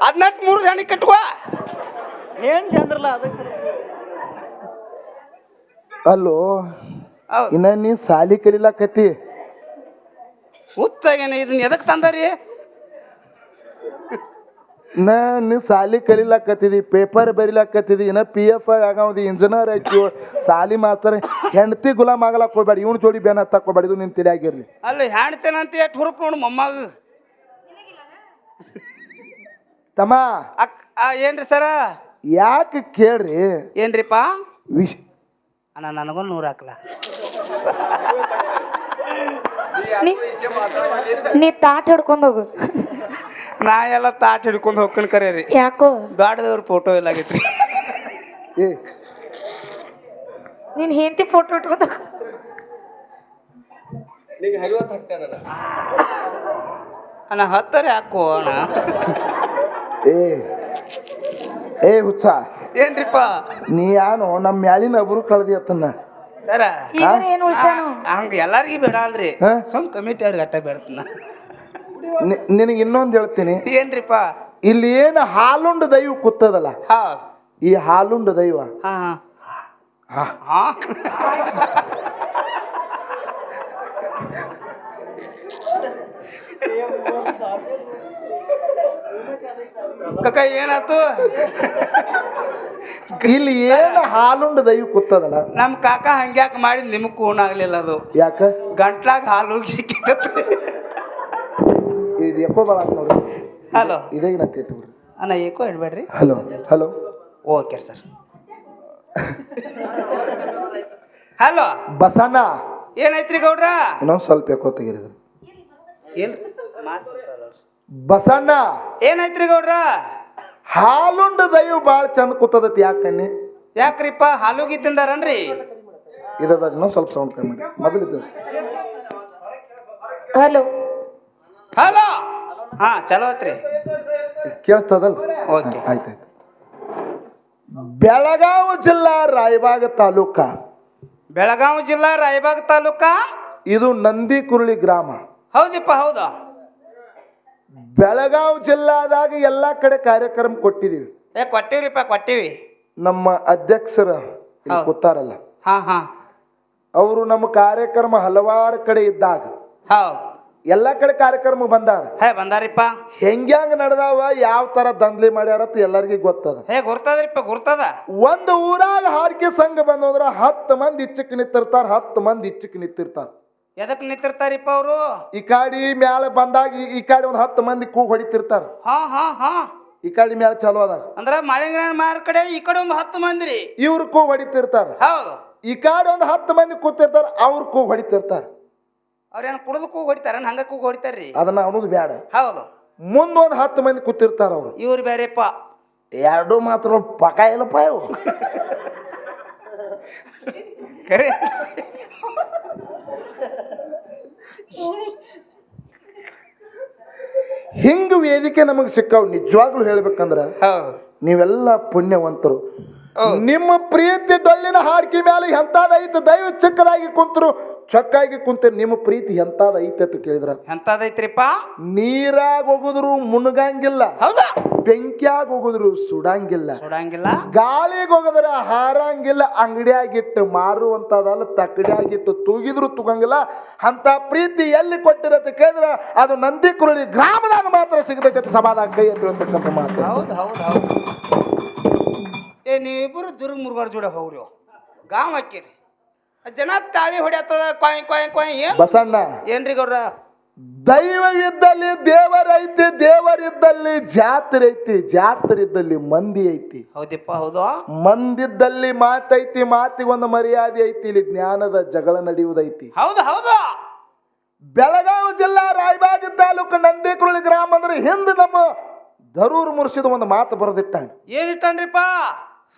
ಹದಿನೆಂಟು ಮೂರು ಜನ ಕಟ್ಕೋ. ಏನ್ ಚಂದ್ರಲ್ಲ ಅದಕ್ಕೆ ಅಲ್ಲೋ ಇನ್ನ ನೀ ಸಾಲಿ ಕಲಿಲಾಕತಿ ಹುಚ್ಚಾಗೇನೆ ಇದನ್ನ ಎದಕ್ ತಂದಾರಿ? ನಾನು ನೀ ಸಾಲಿ ಕಲಿಲಾಕತ್ತಿದಿ ಪೇಪರ್ ಬರಿಲಾಕತ್ತಿದಿ ಇನ್ನ ಪಿ ಎಸ್ ಐ ಆಗವದಿ ಇಂಜಿನಿಯರ್ ಆಯ್ತು ಸಾಲಿ ಮಾತ್ರ ಹೆಂಡತಿ ಗುಲಾಮ್ ಆಗಲಕ್ ಹೋಗ್ಬೇಡ ಇವ್ನ ಜೋಡಿ ಬೇನ ಹತ್ತಕ್ ಹೋಗ್ಬೇಡ ಇದು ನಿನ್ ತಿಳಿಯಾಗಿರ್ಲಿ ಅಲ್ಲ ಹೆಣ್ತೇನಂತ ಎಷ್ಟು ಹುರುಪ್ ನೋಡು ಮೊಮ್ಮಗ. ತಮ್ಮ. ಅಕ್ ಆ, ಏನ್ರಿ ಸರ? ಯಾಕೆ ಕೇಳ್ರಿ? ಏನ್ರಿಪ್ಪ? ವಿಶ್ ಅಣ್ಣ ನನಗೂ ನೂರು ಹಾಕ್ಲ. ನೀ ತಾಟ್ ಹಿಡ್ಕೊಂಡ್ ಹೋಗು. ನಾ ಎಲ್ಲ ತಾಟ್ ಹಿಡ್ಕೊಂಡು ಹೋಗ್ಕೊಂಡು ಕರೀರಿ. ಯಾಕೋ? ದೊಡ್ಡದವ್ರ ಫೋಟೋ ಎಲ್ಲ ಆಗೈತ್ರಿ. ಏ. ನೀನ್ ಹೆಂಡತಿ ಫೋಟೋ ಇಟ್ಕೊಂಡ್ ಹೋಗು. ಅಣ್ಣ ಹತ್ತಾರೆ ಹಾಕೋ ಅಣ್ಣ. ಏ ಏ ಹುಚ್ಚ. ಏನ್ರಿಪ್ಪ? ನೀ ಯಾನು ನಮ್ಮ ಮ್ಯಾಲಿನ ಒಬ್ರು ಕಳ್ದಿ ಅತ್ತನ್ನ. ಸರ ಈಗ ಏನ್ ಉಳ್ಸಾನು ಹಂಗ ಎಲ್ಲಾರ್ಗಿ ಬೇಡ ಅಲ್ರಿ. ಹಾ? ಸುಮ್ ಕಮಿಟಿ ಅವ್ರಿಗೆ ಅಟ್ಟ ಬೇಡ್ತನ. ನಿನಗೆ ಇನ್ನೊಂದು ಹೇಳ್ತೀನಿ. ಏನ್ರಿಪ್ಪ? ಇಲ್ಲಿ ಏನು ಹಾಲುಂಡ ದೈವ ಕೂತದಲ್ಲ? ಹಾ. ಈ ಹಾಲುಂಡ ದೈವ. ಹಾ. ಹಾ. ಹಾ. ಕಕ್ಕ ಏನಾತು ಇಲ್ಲಿ ಏನು ಹಾಲುಂಡ ದೈವ ಕೂತದಲ್ಲ? ನಮ್ ಕಾಕ ಹಂಗ್ಯಾಕ ಮಾಡಿ ನಿಮಗ್ ಕೂನ್ ಆಗ್ಲಿಲ್ಲ ಅದು. ಯಾಕ? ಗಂಟ್ಲಾಗ ಹಾಲು ಹೋಗಿ ಸಿಕ್ಕಿತ್ತು ಇದು ಎಪ್ಪೋ ಬಾಳ ನೋಡಿ ಹಲೋ. ಇದೇ ನಾ ಅಣ್ಣ ಏಕೋ ಇಡ್ಬೇಡ್ರಿ hello hello. Okay sir. Hello. Basanna. ಏನೈತ್ರಿ ಗೌಡ್ರ? ಇನ್ನೊಂದು ಸ್ವಲ್ಪ ಎಕೋ ತೆಗೀರಿ ಏನ್ ಬಸಣ್ಣ. ಏನಾಯ್ತ್ರಿ ಗೌಡ್ರ? ಹಾಲುಂಡ ದೈವ ಭಾಳ ಚಂದ ಕೂತದತಿ ಯಾಕನ್ನಿ ಯಾಕ್ರಿಪ್ಪ? ಹಾಲುಗಿ ತಿಂದಾರನ್ರಿ? ಇದದ ಇನ್ನೊಂದು ಸ್ವಲ್ಪ ಸೌಂಡ್ ಕಮ್ಮಿ. ಮೊದಲು ಮೊದಲಿದ್ದು ಹಲೋ. ಹಲೋ? ಹಾ ಚಲೋ ಐತ್ರಿ. ಕೇಳ್ತದಲ್ಲ? ಓಕೆ. ಆಯ್ತಾಯ್ತು ಬೆಳಗಾವಿ ಜಿಲ್ಲಾ ರಾಯಬಾಗ ತಾಲೂಕ. ಬೆಳಗಾವಿ ಜಿಲ್ಲಾ ರಾಯಬಾಗ ತಾಲೂಕ? ಇದು ನಂದಿ ಕುರುಳಿ ಗ್ರಾಮ. ಹೌದಪ್ಪ ಹೌದಾ. ಬೆಳಗಾವಿ ಜಿಲ್ಲಾದಾಗ ಎಲ್ಲಾ ಕಡೆ ಕಾರ್ಯಕ್ರಮ ಕೊಟ್ಟಿದೀವಿ. ಏ ಕೊಟ್ಟಿವ್ರಿಪ್ಪ ಕೊಟ್ಟಿವಿ. ನಮ್ಮ ಅಧ್ಯಕ್ಷರ ಇಲ್ಲಿ ಹೌದು. ಕೂತಾರಲ್ಲ. ಹಾ ಹಾ. ಅವರು ನಮ್ಮ ಕಾರ್ಯಕ್ರಮ ಹಲವಾರು ಕಡೆ ಇದ್ದಾಗ ಹೌದ್. ಎಲ್ಲಾ ಕಡೆ ಕಾರ್ಯಕ್ರಮ ಬಂದಾರ. ಹೇ ಬಂದಾರಿಪ್ಪ. ಹೆಂಗ್ಯಾಂಗ ನಡೆದಾವ ಯಾವ ತರ ದಂದ್ಲಿ ಮಾಡ್ಯಾರ ಎಲ್ಲರಿಗೂ ಗೊತ್ತದ. ಹೇ ಗುರ್ತದ್ರಿಪ್ಪ ಗುರ್ತದ. ಒಂದು ಊರಾಗ ಹಾರಿಕೆ ಸಂಘ ಬಂದ್ರ ಹತ್ತು ಮಂದಿ ಇಚ್ಚಕ್ ನಿಂತಿರ್ತಾರ ಹತ್ತು ಮಂದಿ ಇಚ್ಚಕ್ ನಿಂತಿರ್ತಾರ. ಎದಕ್ ನಿಂತಿರ್ತಾರಿಪ್ಪ ಅವರು? ಈ ಕಾಡಿ ಮ್ಯಾಲ ಬಂದಾಗ ಈ- ಈ ಕಾಡಿ ಒಂದ್ ಹತ್ತು ಮಂದಿ ಕೂ ಹೊಡಿತಿರ್ತಾರ. ಹಾ ಹಾ ಹಾ. ಈ ಕಾಡಿ ಮ್ಯಾಲ ಚಲೋ ಅದ. ಅಂದ್ರ ಮಾಳಿಂಗ್ರಾಯಣ ಮಾರ ಕಡೆ ಈ ಕಡೆ ಒಂದು ಹತ್ತು ಮಂದಿ ರೀ ಇವ್ರು ಕೂ ಹೊಡಿತಿರ್ತಾರ. ಹೌದು. ಈ ಕಾಡಿ ಒಂದ್ ಹತ್ತು ಮಂದಿ ಕೂತಿರ್ತಾರ ಅವ್ರು ಕೂ ಹೊಡಿತಿರ್ತಾರ. ಅವ್ರೇನ್ ಕುಡಿದು ಕೂಗ್ ಹೊಡಿತಾರ ಹಂಗ ಕೂಗ್ ಹೊಡಿತಾರ್ರಿ? ಅದನ್ನ ಅನ್ನೋದು ಬ್ಯಾಡ. ಹೌದು. ಮುಂದೊಂದ್ ಹತ್ತು ಮಂದಿ ಕೂತಿರ್ತಾರ ಅವ್ರು. ಇವ್ರು ಬೇರೆಪ್ಪ ಎರಡು ಮಾತ್ರ ಪಕ ಇಲ್ಲಪ್ಪ ಇವು. ಖರೆ ಹಿಂಗ ವೇದಿಕೆ ನಮಗೆ ಸಿಕ್ಕಾವ್ ನಿಜವಾಗ್ಲೂ ಹೇಳ್ಬೇಕಂದ್ರ ನೀವೆಲ್ಲ ಪುಣ್ಯವಂತರು. ನಿಮ್ಮ ಪ್ರೀತಿ ಡೊಳ್ಳಿನ ಹಾಡ್ಕಿ ಮೇಲೆ ಎಂತಾದೈತೆ ದೈವ ಚಿಕ್ಕದಾಗಿ ಕುಂತರು ಚಕ್ಕಾಗಿ ಕುಂತ ನಿಮ್ಮ ಪ್ರೀತಿ ಎಂತಾದ ಐತೆ? ಅಂತ ಕೇಳಿದ್ರ. ಎಂತದೈತ್ರಿಪ್ಪ ನೀರಾಗ ಹೋಗುದ್ರು ಮುಣಗಂಗಿಲ್ಲ ಹೌದಾ. ಬೆಂಕಿಯಾಗ ಹೋಗುದ್ರು ಸುಡಂಗಿಲ್ಲ. ಸುಡಂಗಿಲ್ಲ. ಗಾಳಿಗೆ ಹೋಗದ್ರ ಹಾರಂಗಿಲ್ಲ ಅಂಗಡಿಯಾಗಿಟ್ಟು ಮಾರುವಂತದಲ್ಲ ತಕ್ಕಡಿಯಾಗಿಟ್ಟು ತೂಗಿದ್ರು ತೂಗಂಗಿಲ್ಲ. ಅಂತ ಪ್ರೀತಿ ಎಲ್ಲಿ ಕೊಟ್ಟಿರತ್ತೆ ಕೇಳಿದ್ರ ಅದು ನಂದಿ ಕುರುಳಿ ಗ್ರಾಮದಾಗ ಮಾತ್ರ ಸಿಗತೈತೆ ಅಂತ ಕೈ ಎತ್ತಿರ್ತಕ್ಕಂಥ ಮಾತು. ಹೌದು ಹೌದು ಹೌದು. ಏ ನೀವಿಬ್ಬರು ದುರ್ಗ ಮುರುಗಾರ ಜೋಡ ಹೋಗ್ರಿ. ಗಾಮ್ ಹಾಕಿರಿ. ಜನ ತಾಳಿ ಹೊಡ್ಯಾತದ ಕೊಯ್ ಕೊಯ್ ಕೊಯ್ ಏನ್? ಬಸಣ್ಣ. ಏನ್ರಿ ಗೌಡ್ರ? ದೈವವಿದ್ದಲ್ಲಿ ದೇವರೈತಿ ದೇವರಿದ್ದಲ್ಲಿ ಜಾತ್ರೆ ಐತಿ ಜಾತ್ರೆ ಇದ್ದಲ್ಲಿ ಮಂದಿ ಐತಿ. ಹೌದಪ್ಪ ಹೌದು. ಮಂದಿದ್ದಲ್ಲಿ ಮಾತೈತಿ ಮಾತಿಗೊಂದು ಮರ್ಯಾದೆ ಐತಿ ಇಲ್ಲಿ ಜ್ಞಾನದ ಜಗಳ ನಡೆಯುವುದೈತಿ. ಹೌದು ಹೌದು. ಬೆಳಗಾವಿ ಜಿಲ್ಲಾ ರಾಯಬಾಗ ತಾಲೂಕು ನಂದಿಕುರುಳಿ ಗ್ರಾಮ ಅಂದ್ರೆ ಹಿಂದೆ ನಮ್ಮ ಧರೂರ್ ಮುರ್ಸಿದ ಒಂದು ಮಾತು ಬರೆದಿಟ್ಟ ಏನಿಟ್ಟನ್ರಿಪ್ಪ?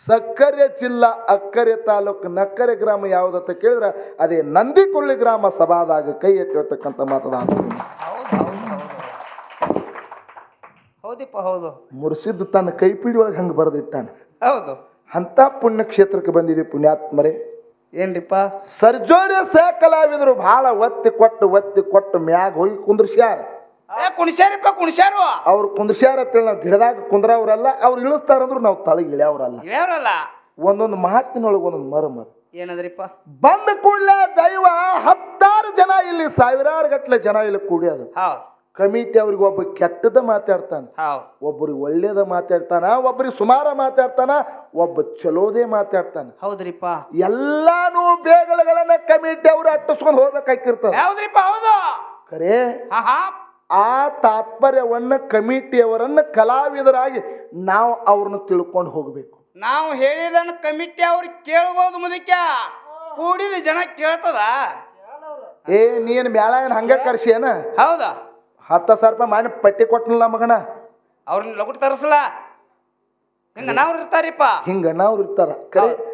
ಸಕ್ಕರೆ ಜಿಲ್ಲಾ ಅಕ್ಕರೆ ತಾಲೂಕು ನಕ್ಕರೆ ಗ್ರಾಮ ಯಾವುದಂತ ಕೇಳಿದ್ರೆ ಅದೇ ನಂದಿಕೊಳ್ಳಿ ಗ್ರಾಮ ಸಭಾದಾಗ ಕೈ ಎತ್ತಿರ್ತಕ್ಕಂಥ ಮಾತದಾನ. ಹೌದು ಹೌದು ಹೌದು ಹೌದಿಪ್ಪ ಹೌದು. ಮುರ್ಸಿದ್ ತನ್ನ ಕೈಪಿಡಿ ಒಳಗೆ ಹಂಗೆ ಬರೆದಿಟ್ಟಾನೆ. ಹೌದು. ಅಂತ ಪುಣ್ಯ ಕ್ಷೇತ್ರಕ್ಕೆ ಬಂದಿದೆ ಪುಣ್ಯಾತ್ಮರೇ. ಏನ್ರಿಪ್ಪ? ಸರ್ಜೋರ್ಯ ಸಹ ಕಲಾವಿದರು ಬಹಳ ಒತ್ತಿ ಕೊಟ್ಟು ಒತ್ತಿ ಕೊಟ್ಟು ಮ್ಯಾಗ ಹೋಗಿ ಕುಂದ್ರಿಸ್ಯಾರ. ಕುಣಿಸ್ಯಾರಿಪ್ಪ ಕುಣಿಸ್ಯಾರು. ಅವ್ರು ಕುಂದ್ಸ್ಯಾರ ಅಂತೇಳಿ ನಾವು ಗಿಡದಾಗ ಕುಂದ್ರವ್ರಲ್ಲ ಅವ್ರು ಇಳಿಸ್ತಾರಂದ್ರು ನಾವು ತಳಗ್ ಇಳಿಯವ್ರಲ್ಲ. ಒಂದೊಂದು ಮಾತಿನೊಳಗೆ ಒಂದೊಂದು ಮರ್ಮ. ಅದು. ಏನದ್ರಿಪ್ಪ? ಬಂದ ಕೂಡಲೇ ದೈವ ಹತ್ತಾರು ಜನ ಇಲ್ಲಿ ಸಾವಿರಾರು ಗಟ್ಟಲೆ ಜನ ಇಲ್ಲಿ ಕೂಡ್ಯದು ಹೌದು. ಕಮಿಟಿ ಅವ್ರಿಗೆ ಒಬ್ಬ ಕೆಟ್ಟದ ಮಾತಾಡ್ತಾನೆ. ಹೌದು. ಒಬ್ಬರಿಗೆ ಒಳ್ಳೇದ ಮಾತಾಡ್ತಾನ ಒಬ್ಬರಿಗೆ ಸುಮಾರ ಮಾತಾಡ್ತಾನ ಒಬ್ಬ ಚಲೋದೇ ಮಾತಾಡ್ತಾನ. ಹೌದ್ರಿಪ್ಪ. ಎಲ್ಲಾನು ಬೇಗಳಗಳನ್ನ ಕಮಿಟಿ ಅವ್ರು ಅಟ್ಟಿಸ್ಕೊಂಡು ಹೋಗ್ಬೇಕಾಗಿರ್ತದ ಹೌದ್ರಿಪ್ಪ ಹೌದು. ಕರೆ ಹಾ ಹಾ ಆ ತಾತ್ಪರ್ಯವನ್ನು ಕಮಿಟಿಯವರನ್ನು ಕಲಾವಿದರಾಗಿ ನಾವು ಅವ್ರನ್ನ ತಿಳ್ಕೊಂಡು ಹೋಗಬೇಕು. ನಾವು ಹೇಳಿದನ್ನ ಕಮಿಟಿ ಅವ್ರು ಕೇಳ್ಬೋದು ಮುದಕ್ಯ. ಕೂಡಿದ ಜನ ಕೇಳ್ತದ. ಏ ನೀನ್ ಮ್ಯಾಲ ಏನ್ ಹಂಗ ಕರ್ಸಿ ಏನ ಹೌದಾ? ಹತ್ತ ಸಾವಿರ ರೂಪಾಯಿ ಮಾಡಿ ಪಟ್ಟಿ ಕೊಟ್ಟನಲ್ಲ ಮಗನ? ಅವ್ರನ್ನ ಲಗುಟ್ ತರಿಸಲ್ಲ. ಹಿಂಗ ನಾವ್ರು ಇರ್ತಾರಿಪ್ಪ. ಹಿಂಗ ನಾವು ಇರ್ತಾರ. ಕರೆ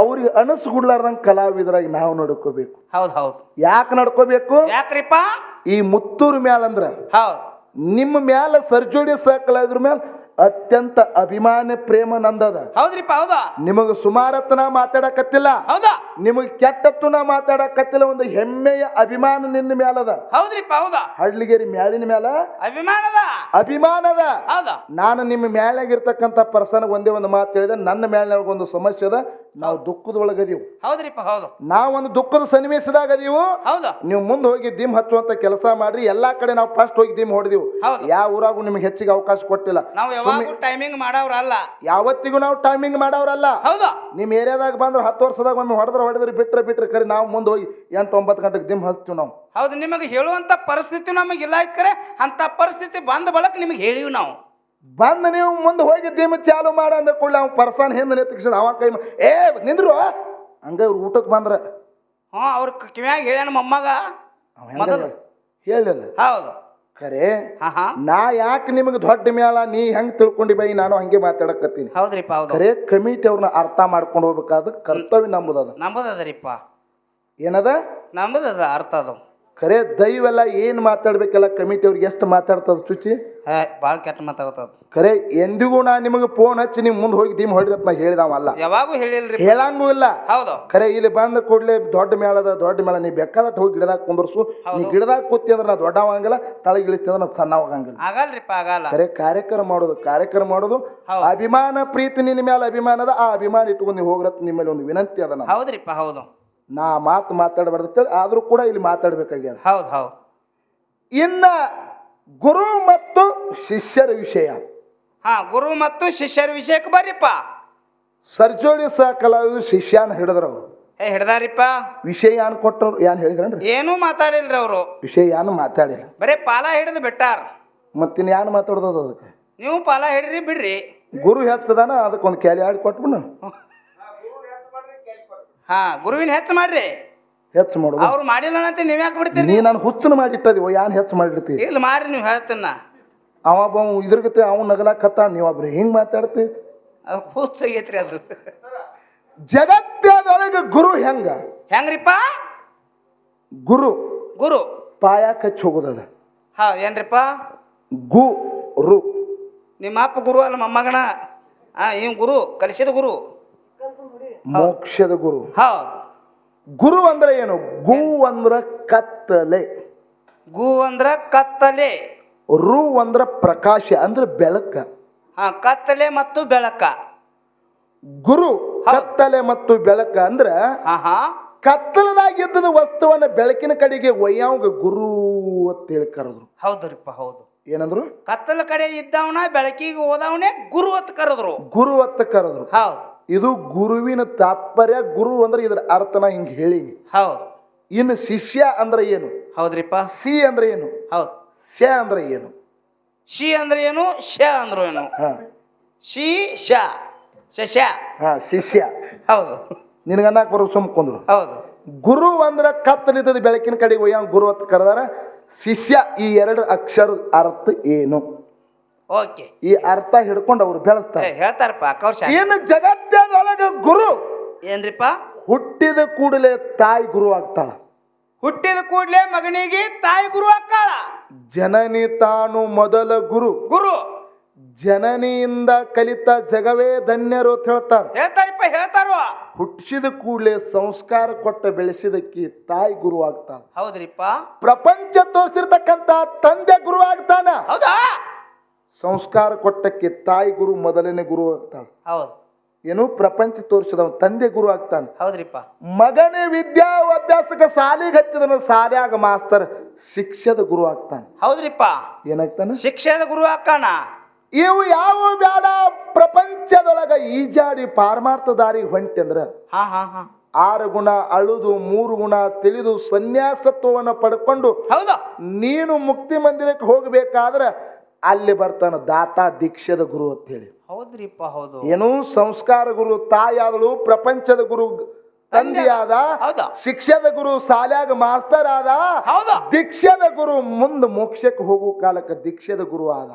ಅವ್ರಿಗೆ ಅನಸ್ಗುಡ್ಲಾರ್ದಂಗ ಕಲಾವಿದರಾಗಿ ನಾವು ನಡ್ಕೋಬೇಕು. ಹೌದ್ ಹೌದು. ಯಾಕೆ ನಡ್ಕೋಬೇಕು? ಯಾಕ್ರಿಪ್ಪ? ಈ ಮುತ್ತೂರು ಮ್ಯಾಲ ಅಂದ್ರ ಹೌದ್. ನಿಮ್ಮ ಮ್ಯಾಲ ಸರ್ಜೋಡಿ ಸಹಕಲಾವಿದ್ರ ಮ್ಯಾಲ ಅತ್ಯಂತ ಅಭಿಮಾನ ಪ್ರೇಮ ನಂದದ. ಹೌದ್ರಿಪ್ಪ ಹೌದಾ. ನಿಮಗ ಸುಮಾರತ್ತನ ಮಾತಾಡಕತ್ತಿಲ್ಲ. ಹೌದಾ. ನಿಮಗ್ ಕೆಟ್ಟತ್ತು ನಾ ಮಾತಾಡಕತ್ತಿಲ್ಲ ಒಂದು ಹೆಮ್ಮೆಯ ಅಭಿಮಾನ ನಿನ್ನ ಮ್ಯಾಲದ ಹೌದ್ರಿಪ್ಪ ಹೌದಾ. ಹಳ್ಳಿಗೇರಿ ಮ್ಯಾಲಿನ ಮ್ಯಾಲ ಅಭಿಮಾನದ ಅಭಿಮಾನದ ಹೌದಾ. ನಾನು ನಿಮ್ಮ ಮ್ಯಾಲಾಗಿರ್ತಕ್ಕಂಥ ಪರ್ಸನ್ ಒಂದೇ ಒಂದು ಮಾತು ಹೇಳಿದೆ. ನನ್ನ ಮ್ಯಾಲ ಒಂದು ಸಮಸ್ಯೆ ಅದ. ನಾವು ದುಃಖದ ಒಳಗದೀವು ಹೌದ್ರಿಪ್ಪ ಹೌದು. ನಾವೊಂದು ದುಃಖದ ಸನ್ನಿವೇಶದಾಗ ಅದೀವು. ಹೌದಾ. ನೀವು ಮುಂದೆ ಹೋಗಿ ದಿಮ್ ಹಚ್ಚುವಂತ ಕೆಲಸ ಮಾಡ್ರಿ. ಎಲ್ಲಾ ಕಡೆ ನಾವು ಫಸ್ಟ್ ಹೋಗಿ ದಿಮ್ ಹೊಡೆದಿವು. ಹೌದು. ಯಾವ ಊರಾಗೂ ನಿಮ್ಗೆ ಹೆಚ್ಚಿಗೆ ಅವಕಾಶ ಕೊಟ್ಟಿಲ್ಲ. ನಾವು ಯಾವಾಗೂ ಟೈಮಿಂಗ್ ಮಾಡವ್ರಲ್ಲ ಯಾವತ್ತಿಗೂ ನಾವು ಟೈಮಿಂಗ್ ಮಾಡವ್ರಲ್ಲ ಹೌದಾ. ನಿಮ್ಮ ಏರಿಯಾದಾಗ ಬಂದ್ರೆ ಹತ್ತು ವರ್ಷದಾಗ ಒಮ್ಮೆ ಹೊಡೆದ್ರೆ ಹೊಡೆದ್ರೆ ಬಿಟ್ರೆ ಬಿಟ್ರೆ ಕರೆ ನಾವು ಮುಂದೆ ಹೋಗಿ ಎಂಟು ಒಂಬತ್ತು ಗಂಟೆಗೆ ದಿಮ್ ಹಚ್ತೀವಿ ನಾವು. ಹೌದು ನಿಮಗೆ ಹೇಳುವಂತ ಪರಿಸ್ಥಿತಿ ನಮಗೆ ಇಲ್ಲ ಇದ್ಕರೆ ಅಂತ ಪರಿಸ್ಥಿತಿ ಬಂದ ಬಳಕ ನಿಮಗೆ ಹೇಳಿವಿ ನಾವು. ಬಂದ್ ನೀವು ಮುಂದೆ ಹೋಗಿ ದಿಮ್ ಚಾಲು ಮಾಡ ಅಂದ ಕೂಡಲೇ ಅವ್ನು ಪರ್ಸನ್ ಹಿಂದೆ ನಿಂತ್ಕಿಸಿದ ಅವ ಕೈ ಏ ನಿಂದ್ರು? ಹಂಗ ಇವ್ರು ಊಟಕ್ಕೆ ಬಂದ್ರ. ಹಾಂ ಅವ್ರ ಕಿವ್ಯಾಗ ಹೇಳ್ಯಾನ ಮೊಮ್ಮಗ ಹೇಳಲಿಲ್ಲ ಮೊದಲು. ಹೇಳಿಲ್ಲ ಹೌದು. ಖರೆ ನಾ ಯಾಕೆ ನಿಮಗೆ ದೊಡ್ಡ ಮ್ಯಾಲ ನೀ ಹೆಂಗ್ ತಿಳ್ಕೊಂಡಿ ಬೈ ನಾನು ಹಂಗೆ ಮಾತಾಡಕತ್ತೀನಿ. ಹೌದ್ರಿಪ್ಪ ಹೌದು. ಖರೆ ಕಮಿಟಿ ಅವ್ರನ್ನ ಅರ್ಥ ಮಾಡ್ಕೊಂಡು ಹೋಗ್ಬೇಕಾದ ಕರ್ತವ್ಯ ನಂಬುದದ. ನಂಬುದದ್ರಿಪ್ಪ. ಏನದ? ನಂಬುದದ ಅರ್ಥ ಅದು. ಖರೆ ದೈವೆಲ್ಲ ಏನು ಮಾತಾಡ್ಬೇಕಲ್ಲ ಕಮಿಟಿ ಅವ್ರಿಗೆ ಎಷ್ಟು ಮಾತಾಡ್ತದ ಶುಚಿ? ಭಾಳ ಕೆಟ್ಟ ಮಾತಾಡ್ತದ. ಖರೆ ಎಂದಿಗೂ ನಾ ನಿಮಗೆ ಫೋನ್ ಹಚ್ಚಿ ನೀವು ಮುಂದೆ ಹೋಗಿ ದಿಮ್ ಹೊಡಿದಪ್ಪ ನಾ ಹೇಳಿದವಲ್ಲ ಯಾವಾಗೂ ಹೇಳಿಲ್ರಿ ಹೇಳಂಗೂ ಇಲ್ಲ. ಹೌದು. ಖರೆ ಇಲ್ಲಿ ಬಂದ ಕೂಡಲೇ ದೊಡ್ಡ ಮೇಳದ ದೊಡ್ಡ ಮೇಳ. ನೀ ಬೇಕಾದಟ್ಟು ಹೋಗಿ ಗಿಡದಾಗ ಕುಂದರ್ಸು. ನೀ ಗಿಡದಾಗ ಕೂತಿ ಅಂದ್ರೆ ನಾ ದೊಡ್ಡವಾಗಂಗಿಲ್ಲ ತಳಗ್ ಇಳಿತಿ ಅಂದ್ರೆ ನಾ ಸಣ್ಣವಾಗಂಗಿಲ್ಲ ಆಗಲ್ರಿಪ್ಪ ಆಗಲ್ಲ. ಖರೆ ಕಾರ್ಯಕ್ರಮ ಮಾಡೋದು ಕಾರ್ಯಕ್ರಮ ಮಾಡೋದು. ಅಭಿಮಾನ ಪ್ರೀತಿ ನಿನ್ನ ಮೇಲೆ ಅಭಿಮಾನದ ಆ ಅಭಿಮಾನ ಇಟ್ಕೊಂಡು ನೀವು ಹೋಗ್ರತ್ ನಿಮ್ಮಲ್ಲಿ ಒಂದು ವಿನಂತಿ ಅದ ನಾನು. ಹೌದ್ರಿಪ್ಪ ಹೌದು. ನಾ ಮಾತು ಮಾತಾಡಬಾರ್ದು ಆದರೂ ಕೂಡ ಇಲ್ಲಿ ಮಾತಾಡ್ಬೇಕಾಗ್ಯದ. ಹೌದು ಹೌದು. ಇನ್ನ ಗುರು ಮತ್ತು ಶಿಷ್ಯರ ವಿಷಯ. ಹಾ ಗುರು ಮತ್ತು ಶಿಷ್ಯರ ವಿಷಯಕ್ಕೆ ಬರ್ರಿಪ್ಪ. ಸರ್ಜೋಳಿ ಸಹ ಕಲಾವಿದರು ಶಿಷ್ಯನ ಹಿಡಿದ್ರವ್ರು ಏ ಹಿಡ್ದಾರಿಪ್ಪ. ವಿಷಯ ಏನ್ ಕೊಟ್ಟರು ಏನ್ ಹೇಳಿದ್ರನ್ರಿ? ಏನೂ ಮಾತಾಡಿಲ್ರಿ ಅವರು. ವಿಷಯ ಏನು ಮಾತಾಡಿಲ್ಲ. ಬರೇ ಪಾಲ ಹಿಡಿದು ಬಿಟ್ಟಾರ. ಮತ್ತಿನ್ ಯಾನ್ ಮಾತಾಡೋದು ಅದಕ್ಕೆ? ನೀವು ಪಾಲ ಹಿಡ್ರಿ ಬಿಡ್ರಿ. ಗುರು ಹೆಚ್ಚದಾನ ಅದಕ್ಕೊಂದು ಕ್ಯಾಲಿ ಆಡಿ ಕೊಟ್ಬಿಡು. ಹಾ ಗುರುವಿನ ಹೆಚ್ಚು ಮಾಡ್ರಿ. ಹೆಚ್ಚು ಮಾಡೋದು? ಅವ್ರು ಮಾಡಿಲ್ಲ ಅಂತ ನೀವ್ ಯಾಕೆ ಬಿಡ್ತೀರಿ ನೀ ನಾನು ಹುಚ್ಚನ ಮಾಡಿಟ್ಟದಿವ ಯಾನ್ ಹೆಚ್ಚು ಮಾಡಿರ್ತಿ? ಇಲ್ಲ ಮಾಡ್ರಿ ನೀವು ಹೇಳ್ತನ್ನ ಅವ ಒಬ್ಬ ಇದ್ರಗತೆ ಅವನು ನಗಲಾಕತ್ತ ನೀವ್ ಒಬ್ರು ಹಿಂಗ್ ಮಾತಾಡ್ತಿ? ಅದು ಹುಚ್ಚ ಆಗೈತ್ರಿ ಅದು. ಜಗತ್ತದೊಳಗೆ ಗುರು ಹೆಂಗ? ಹೆಂಗ್ರಿಪ್ಪ? ಗುರು. ಗುರು. ಪಾಯ ಕಚ್ಚಿ ಹೋಗೋದದ ಹಾ ಏನ್ರಿಪ್ಪ? ಗು ರು. ನಿಮ್ಮ ಅಪ್ಪ ಗುರು ಅಲ್ಲ ಮಗನ ಹಾ ಇವ್ ಗುರು ಕಲಿಸಿದ ಗುರು. ಮೋಕ್ಷದ ಗುರು. ಹೌದು. ಗುರು ಅಂದ್ರೆ ಏನು? ಗು ಅಂದ್ರ ಕತ್ತಲೆ. ಗು ಅಂದ್ರ ಕತ್ತಲೆ. ರು ಅಂದ್ರ ಪ್ರಕಾಶ ಅಂದ್ರೆ ಬೆಳಕ. ಹಾ ಕತ್ತಲೆ ಮತ್ತು ಬೆಳಕ. ಗುರು ಕತ್ತಲೆ ಮತ್ತು ಬೆಳಕ ಅಂದ್ರ ಕತ್ತಲದಾಗಿದ್ದ ಕತ್ತಲದಾಗಿದ್ದದ ವಸ್ತುವನ್ನ ಬೆಳಕಿನ ಕಡೆಗೆ ಒಯ್ಯಾವಾಗ ಗುರು ಅಂತ ಹೇಳಿ ಕರೆದ್ರು. ಹೌದ್ರಿಪ್ಪ ಹೌದು. ಏನಂದ್ರು? ಕತ್ತಲ ಕಡೆ ಇದ್ದವನ ಬೆಳಕಿಗೆ ಹೋದವನೇ ಗುರು ಅಂತ ಕರೆದ್ರು. ಗುರು ಅಂತ ಕರೆದ್ರು. ಹೌದು. ಇದು ಗುರುವಿನ ತಾತ್ಪರ್ಯ ಗುರು ಅಂದ್ರೆ ಇದರ ಅರ್ಥನ ಹಿಂಗ್ ಹೇಳೀನಿ ಹೌದು. ಇನ್ನು ಶಿಷ್ಯ ಅಂದ್ರೆ ಏನು? ಹೌದ್ರಿಪ್ಪ. ಸಿ ಅಂದ್ರೆ ಏನು? ಹೌದು. ಶ ಅಂದ್ರೆ ಏನು? ಶಿ ಅಂದ್ರೆ ಏನು? ಶ ಅಂದ್ರೆ ಏನು? ಹಾ. ಶಿ ಶ. ಶಶ ಹಾ ಶಿಷ್ಯ. ಹೌದು. ನಿನಗನ್ನಾಕ್ ಬರೋ ಸುಮ್ಕೊಂಡ್ರು ಹೌದು. ಗುರು ಅಂದ್ರೆ ಕತ್ತಲಿದ್ದದ ಬೆಳಕಿನ ಕಡೆಗೆ ಒಯ್ಯ ಗುರು ಅಂತ ಕರೆದಾರ. ಶಿಷ್ಯ ಈ ಎರಡು ಅಕ್ಷರದ ಅರ್ಥ ಏನು? ಓಕೆ. ಈ ಅರ್ಥ ಹಿಡ್ಕೊಂಡು ಅವ್ರು ಬೆಳೆಸ್ತಾರೆ. ಹೇಳ್ತಾರಪ್ಪ ಅಕ್ಕವ್ರ ಏನು ಜಗತ್ತದೊಳಗೆ ಗುರು. ಏನ್ರಿಪ್ಪ? ಹುಟ್ಟಿದ ಕೂಡಲೇ ತಾಯಿ ಗುರು ಆಗ್ತಾಳ. ಹುಟ್ಟಿದ ಕೂಡಲೇ ಮಗನಿಗೆ ತಾಯಿ ಗುರು ಆಗ್ತಾಳ. ಜನನಿ ತಾನು ಮೊದಲ ಗುರು. ಗುರು. ಜನನಿಯಿಂದ ಕಲಿತ ಜಗವೇ ಧನ್ಯರು ಅಂತ ಹೇಳ್ತಾರೆ. ಹೇಳ್ತಾರಪ್ಪ ಹೇಳ್ತಾರೋ. ಹುಟ್ಟಿಸಿದ ಕೂಡಲೇ ಸಂಸ್ಕಾರ ಕೊಟ್ಟ ಬೆಳೆಸಿದಕ್ಕೆ ತಾಯಿ ಗುರು ಆಗ್ತಾನ ಹೌದ್ರಿಪ್ಪ. ಪ್ರಪಂಚ ತೋರಿಸಿರ್ತಕ್ಕಂತ ತಂದೆ ಗುರು ಆಗ್ತಾನ. ಹೌದಾ? ಸಂಸ್ಕಾರ ಕೊಟ್ಟಕ್ಕೆ ತಾಯಿ ಗುರು ಮೊದಲನೇ ಗುರು ಆಗ್ತಾನೆ ಹೌದು. ಏನು ಪ್ರಪಂಚ ತೋರಿಸಿದ ತಂದೆ ಗುರು ಆಗ್ತಾನೆ. ಹೌದ್ರಿಪ್ಪ. ಮಗನೇ ವಿದ್ಯಾ ಅಭ್ಯಾಸಕ್ಕೆ ಸಾಲಿಗೆ ಹಚ್ಚಿದನ ಸಾಲ್ಯಾಗ ಮಾಸ್ತರ್ ಶಿಕ್ಷದ ಗುರು ಆಗ್ತಾನೆ. ಹೌದ್ರಿಪ್ಪ. ಏನಾಗ್ತಾನೆ? ಶಿಕ್ಷೆದ ಗುರು ಆಗ್ತಾನ. ಇವು ಯಾವ ಬೇಡ ಪ್ರಪಂಚದೊಳಗ ಈಜಾಡಿ ಪಾರಮಾರ್ಥ ದಾರಿ ಹೊಂಟಂದ್ರ ಹಾ ಹಾ ಹಾ. ಆರು ಗುಣ ಅಳುದು ಮೂರು ಗುಣ ತಿಳಿದು ಸನ್ಯಾಸತ್ವವನ್ನು ಪಡ್ಕೊಂಡು ಹೌದು. ನೀನು ಮುಕ್ತಿ ಮಂದಿರಕ್ಕೆ ಹೋಗಬೇಕಾದ್ರೆ ಅಲ್ಲಿ ಬರ್ತಾನ ದಾತ ದೀಕ್ಷದ ಗುರು ಅಂತ ಹೇಳಿ. ಹೌದ್ರಿಪ್ಪ ಹೌದು. ಏನು ಸಂಸ್ಕಾರ ಗುರು ತಾಯಾದಳು ಪ್ರಪಂಚದ ಗುರು ತಂದೆಯಾದ ಹೌದಾ? ಶಿಕ್ಷದ ಗುರು ಸಾಲ್ಯಾಗ ಮಾಸ್ತರ್ ಆದ ಹೌದು? ದೀಕ್ಷದ ಗುರು ಮುಂದೆ ಮೋಕ್ಷಕ್ಕೆ ಹೋಗುವ ಕಾಲಕ್ಕೆ ದೀಕ್ಷದ ಗುರು ಆದ.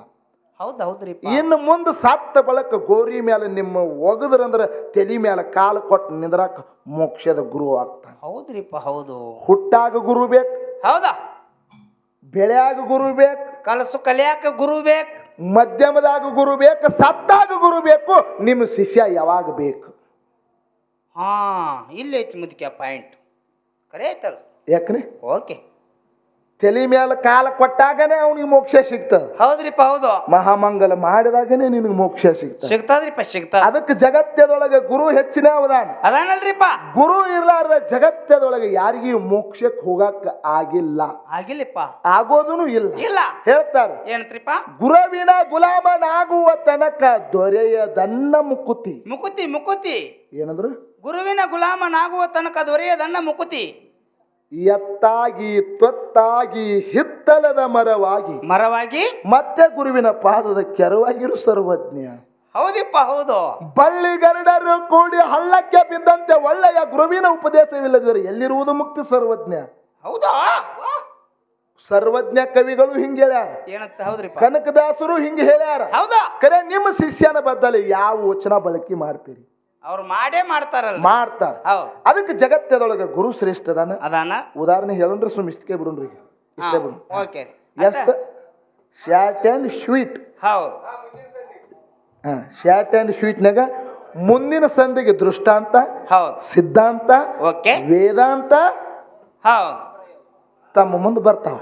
ಇನ್ನು ಮುಂದೆ ಸತ್ತ ಬಳಕ ಗೋರಿ ಮೇಲೆ ನಿಮ್ಮ ಒಗದ್ರಂದ್ರ ತಲಿ ಮೇಲೆ ಕಾಲು ಕೊಟ್ಟು ನಿಂದ್ರಾಕ ಮೋಕ್ಷದ ಗುರು ಆಗ್ತಾನೆ. ಹೌದ್ರಿಪ್ಪ ಹೌದು. ಹುಟ್ಟಾಗ ಗುರು ಬೇಕು. ಹೌದಾ? ಬೆಳೆಯಾಗ ಗುರು ಬೇಕು ಕಲಸು ಕಲಿಯಾಕ ಗುರು ಬೇಕು. ಮಧ್ಯಮದಾಗ ಗುರು ಬೇಕು ಸತ್ತಾಗ ಗುರು ಬೇಕು ನಿಮ್ಮ ಶಿಷ್ಯ ಯಾವಾಗ ಬೇಕು? ಹಾ ಇಲ್ಲೈತಿ ಮುದುಕ್ಯ ಪಾಯಿಂಟ್ ಕರೆ ಆಯ್ತಲ್ಲ ಯಾಕ್ರಿ? ಓಕೆ. ತಲೆ ಮೇಲೆ ಕಾಲ ಕೊಟ್ಟಾಗನೇ ಅವನಿಗೆ ಮೋಕ್ಷ ಸಿಗ್ತದ ಹೌದ್ರಿಪ್ಪ ಹೌದು. ಮಹಾಮಂಗಲ ಮಾಡಿದಾಗನೇ ನಿನಗೆ ಮೋಕ್ಷ ಸಿಗ್ತದ ಸಿಗ್ತದ್ರಿಪ್ಪ ಸಿಗ್ತದ ಅದಕ್ಕೆ ಜಗತ್ತದೊಳಗೆ ಗುರು ಹೆಚ್ಚಿನ ಅವದಾನ ಅದಾನಲ್ರಿಪ್ಪ. ಗುರು ಇರ್ಲಾರ್ದ ಜಗತ್ತದೊಳಗೆ ಯಾರಿಗೂ ಮೋಕ್ಷಕ್ಕೆ ಹೋಗಕ್ಕ ಆಗಿಲ್ಲ. ಆಗಿಲ್ಲಪ್ಪ. ಆಗೋದೂ ಇಲ್ಲ. ಇಲ್ಲ. ಹೇಳ್ತಾರೆ. ಏನಂತ್ರಿಪ್ಪ? ಗುರುವಿನ ಗುಲಾಮನಾಗುವ ತನಕ ದೊರೆಯದನ್ನ ಮುಕುತಿ. ಮುಕುತಿ ಮುಕುತಿ. ಏನಂದ್ರು? ಗುರುವಿನ ಗುಲಾಮನಾಗುವ ತನಕ ದೊರೆಯದನ್ನ ಮುಕುತಿ. ಎತ್ತಾಗಿ ತ್ವತ್ತಾಗಿ ಹಿತ್ತಲದ ಮರವಾಗಿ ಮರವಾಗಿ ಮತ್ತೆ ಗುರುವಿನ ಪಾದದ ಕೆರವಾಗಿರು ಸರ್ವಜ್ಞ. ಹೌದಿಪ್ಪ ಹೌದು. ಬಳ್ಳಿಗರಡರು ಕೂಡಿ ಹಳ್ಳಕ್ಕೆ ಬಿದ್ದಂತೆ ಒಳ್ಳೆಯ ಗುರುವಿನ ಉಪದೇಶವಿಲ್ಲದಿದ್ದರೆ ಎಲ್ಲಿರುವುದು ಮುಕ್ತಿ ಸರ್ವಜ್ಞ? ಹೌದಾ? ಸರ್ವಜ್ಞ ಕವಿಗಳು ಹಿಂಗೆ ಹೇಳ್ಯಾರ. ಏನಂತ ಕನಕದಾಸರು ಹಿಂಗೆ ಹೇಳ್ಯಾರ. ಹೌದಾ? ಕರೆ ನಿಮ್ಮ ಶಿಷ್ಯನ ಬದ್ದಲ್ಲಿ ಯಾವ ವಚನ ಬಳಕೆ ಮಾಡ್ತೀರಿ? ಅವ್ರು ಮಾಡೇ ಮಾಡ್ತಾರಲ್ಲ ಮಾಡ್ತಾರ. ಅದಕ್ಕೆ ಜಗತ್ತದೊಳಗೆ ಗುರು ಶ್ರೇಷ್ಠ ಅದಾನ? ಅದಾನ ಉದಾಹರಣೆ ಹೇಳೋಣ್ರಿ ಸುಮ್ ಇಷ್ಟಕ್ಕೆ ಬಿಡುನ್ರಿ ಈಗ. ಇಷ್ಟೇ ಬಿಡು ಓಕೆ. ಶಾರ್ಟ್ ಆ್ಯಂಡ್ ಸ್ವೀಟ್ ಹೌದು. ಹಾಂ ಶಾರ್ಟ್ ಆ್ಯಂಡ್ ಸ್ವೀಟ್ನಾಗ ಮುಂದಿನ ಸಂಧಿಗೆ ದೃಷ್ಟಾಂತ ಹೌದು. ಸಿದ್ಧಾಂತ ಓಕೆ. ವೇದಾಂತ ಹೌದು. ತಮ್ಮ ಮುಂದೆ ಬರ್ತಾವ.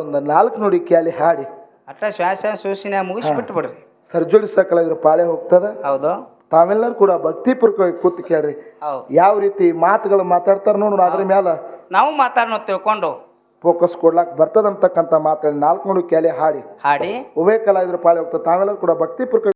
ಒಂದು ನಾಲ್ಕು ನೋಡಿ ಕ್ಯಾಲಿ ಹಾಡಿ. ಅಟ್ಟ ಶ್ವಾಸ ಸೂಸಿನ ಮುಗಿಸ್ಬಿಟ್ಟು ಬಿಡ್ರಿ ಸರ್ಜೋಡಿ ಸಕಲಾಗಿರೋ ಪಾಳೆ ಹೋಗ್ತದ. ಹೌದು. ತಾವೆಲ್ಲರೂ ಕೂಡ ಭಕ್ತಿಪೂರ್ವಕವಾಗಿ ಕೂತು ಕೇಳ್ರಿ. ಹೌದು. ಯಾವ ರೀತಿ ಮಾತುಗಳು ಮಾತಾಡ್ತಾರ ನೋಡು ಅದ್ರ ಮ್ಯಾಲ. ನಾವು ಮಾತಾಡೋ ತಿಳ್ಕೊಂಡು. ಫೋಕಸ್ ಕೊಡ್ಲಾಕ್ ಬರ್ತದಂತಕ್ಕಂಥ ಮಾತುಗಳು ನಾಲ್ಕು ನೋಡಿ ಕೇಳಿ ಹಾಡಿ. ಹಾಡಿ. ಉಭಯ ಕಲಾವಿದ್ರ ಪಾಳಿ ಹೋಗ್ತದೆ ತಾವೆಲ್ಲರೂ ಕೂಡ ಭಕ್ತಿಪೂರ್ವಕ